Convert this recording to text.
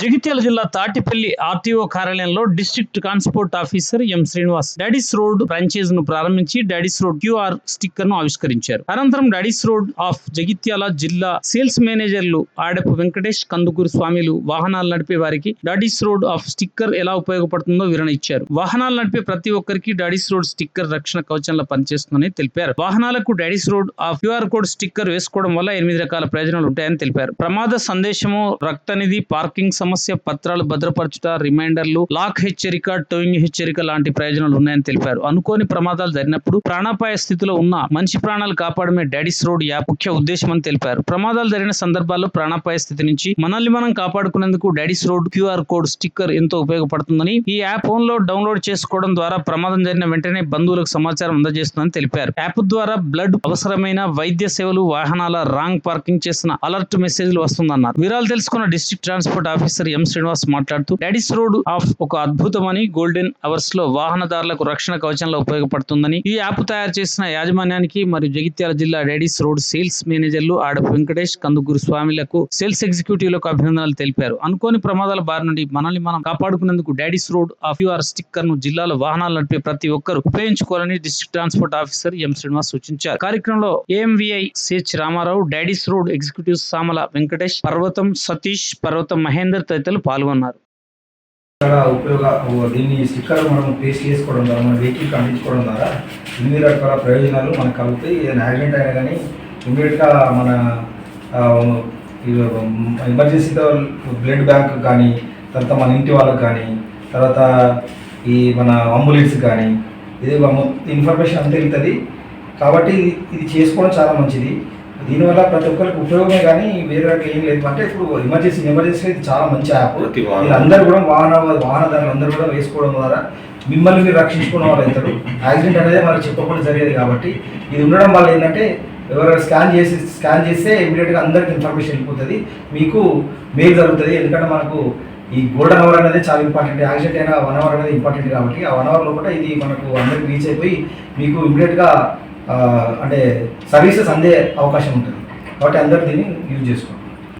జగిత్యాల జిల్లా తాటిపల్లి ఆర్టీఓ కార్యాలయంలో district transport officer M Srinivas Daddy's road ఫ్రాంచైజ్ను ప్రారంభించి డాడీస్ రోడ్ క్యూఆర్ స్టిక్కర్ను ఆవిష్కరించారు. అనంతరం డాడీస్ రోడ్ ఆఫ్ జగిత్యాల జిల్లా సేల్స్ మేనేజర్లు ఆడపు వెంకటేష్ కందుకూరు స్వామిలు వాహనాలు నడిపే వారికి డాడీస్ రోడ్ ఆఫ్ స్టిక్కర్ ఎలా ఉపయోగపడుతుందో వివరణ ఇచ్చారు. వాహనాలు నడిపే ప్రతి ఒక్కరికి డాడీస్ రోడ్ స్టిక్కర్ రక్షణ కవచంలా పనిచేస్తుందని తెలిపారు. వాహనాలకు Daddy's road of QR code sticker వేసుకోవడం వల్ల ఎనిమిది రకాల ప్రయోజనాలు ఉంటాయని తెలిపారు. ప్రమాద సందేశము రక్తనిధి పార్కింగ్ సమస్య పత్రాలు భద్రపరచుట రిమైండర్లు లాక్ హెచ్చరిక టోయింగ్ హెచ్చరిక లాంటి ప్రయోజనాలు ఉన్నాయని తెలిపారు. అనుకోని ప్రమాదాలు జరిగినప్పుడు ప్రాణాపాయ స్థితిలో ఉన్న మనిషి ప్రాణాలు కాపాడమే డాడీస్ రోడ్ యాప్ ముఖ్య ఉద్దేశం అని తెలిపారు. ప్రమాదాలు జరిగిన సందర్భాల్లో ప్రాణాపాయ స్థితి నుంచి మనల్ని మనం కాపాడుకునేందుకు Daddy's road QR code sticker ఎంతో ఉపయోగపడుతుందని ఈ యాప్ ఫోన్లో డౌన్లోడ్ చేసుకోవడం ద్వారా ప్రమాదం జరిగిన వెంటనే బంధువులకు సమాచారం అందజేస్తుందని తెలిపారు. యాప్ ద్వారా బ్లడ్ అవసరమైన వైద్య సేవలు వాహనాల రాంగ్ పార్కింగ్ చేసిన అలర్ట్ మెసేజ్లు వస్తుందన్నారు. వివరాలు తెలుసుకున్న district transport officer M Srinivas మాట్లాడుతూ డాడీస్ రోడ్ ఆఫ్ ఒక అద్భుతమని గోల్డెన్ అవర్స్లో వాహనదారులకు రక్షణ కవచంలో ఉపయోగపడుతుందని ఈ యాప్ తయారు చేసిన యాజమాన్యానికి మరియు జగిత్యాల జిల్లా డాడీస్ రోడ్ సేల్స్ మేనేజర్లు ఆడపు వెంకటేష్ కందుకూరు స్వామిలకు సేల్స్ ఎగ్జిక్యూటివ్లకు అభినందనలు తెలిపారు. అనుకోని ప్రమాదాల బారి నుండి మనల్ని మనం కాపాడుకునేందుకు డాడీస్ రోడ్ ఆఫ్ యూఆర్ స్టిక్కర్ను జిల్లాలో వాహనాలు నడిపే ప్రతి ఒక్కరు ఉపయోగించుకోవాలని district transport officer M Srinivas సూచించారు. కార్యక్రమంలో AMVI CH Ramarao Daddy's road executive Samala Venkatesh Parvatham Satish Parvatham Mahender తదితరులు పాల్గొన్నారు. ఉపయోగ దీన్ని స్టిక్కర్ మనం పేస్ట్ చేసుకోవడం ద్వారా మన వెహికల్ అందించుకోవడం ద్వారా ఎనిమిది రకాల ప్రయోజనాలు మనకు కలుగుతాయి. ఏదైనా యాక్సిడెంట్ అయినా కానీ ఇమీడియట్గా మన ఎమర్జెన్సీతో బ్లడ్ బ్యాంక్ కానీ తర్వాత మన ఇంటి వాళ్ళకి కానీ తర్వాత ఈ మన అంబులెన్స్ కానీ ఇది మొత్తం ఇన్ఫర్మేషన్ అంతా వెళ్తుంది. కాబట్టి ఇది చేసుకోవడం చాలా మంచిది. దీనివల్ల ప్రతి ఒక్కరికి ఉపయోగమే కానీ వేరే రకంగా ఏం లేదు. అంటే ఇప్పుడు ఎమర్జెన్సీ ఎమర్జెన్సీ ఇది చాలా మంచి యాప్. వీళ్ళందరూ కూడా వాహన వాహనదారులు అందరూ కూడా వేసుకోవడం ద్వారా మిమ్మల్ని మీరు రక్షించుకున్న వాళ్ళు అవుతారు. యాక్సిడెంట్ అనేది మనకు చెప్పకుండా జరిగేది కాబట్టి ఇది ఉండడం వల్ల ఏంటంటే ఎవరైనా స్కాన్ చేసి స్కాన్ చేస్తే ఇమీడియట్గా అందరికి ఇన్ఫర్మేషన్ వెళ్ళిపోతుంది. మీకు మేలు జరుగుతుంది. ఎందుకంటే మనకు ఈ గోల్డెన్ అవర్ అనేది చాలా ఇంపార్టెంట్ యాక్సిడెంట్ అయినా వన్ అవర్ అనేది ఇంపార్టెంట్ కాబట్టి ఆ వన్ అవర్ లోపల ఇది మనకు అందరికి రీచ్ అయిపోయి మీకు ఇమీడియట్గా అంటే సర్వీసెస్ అందే అవకాశం ఉంటుంది. కాబట్టి అందరు దీన్ని యూజ్ చేసుకోండి.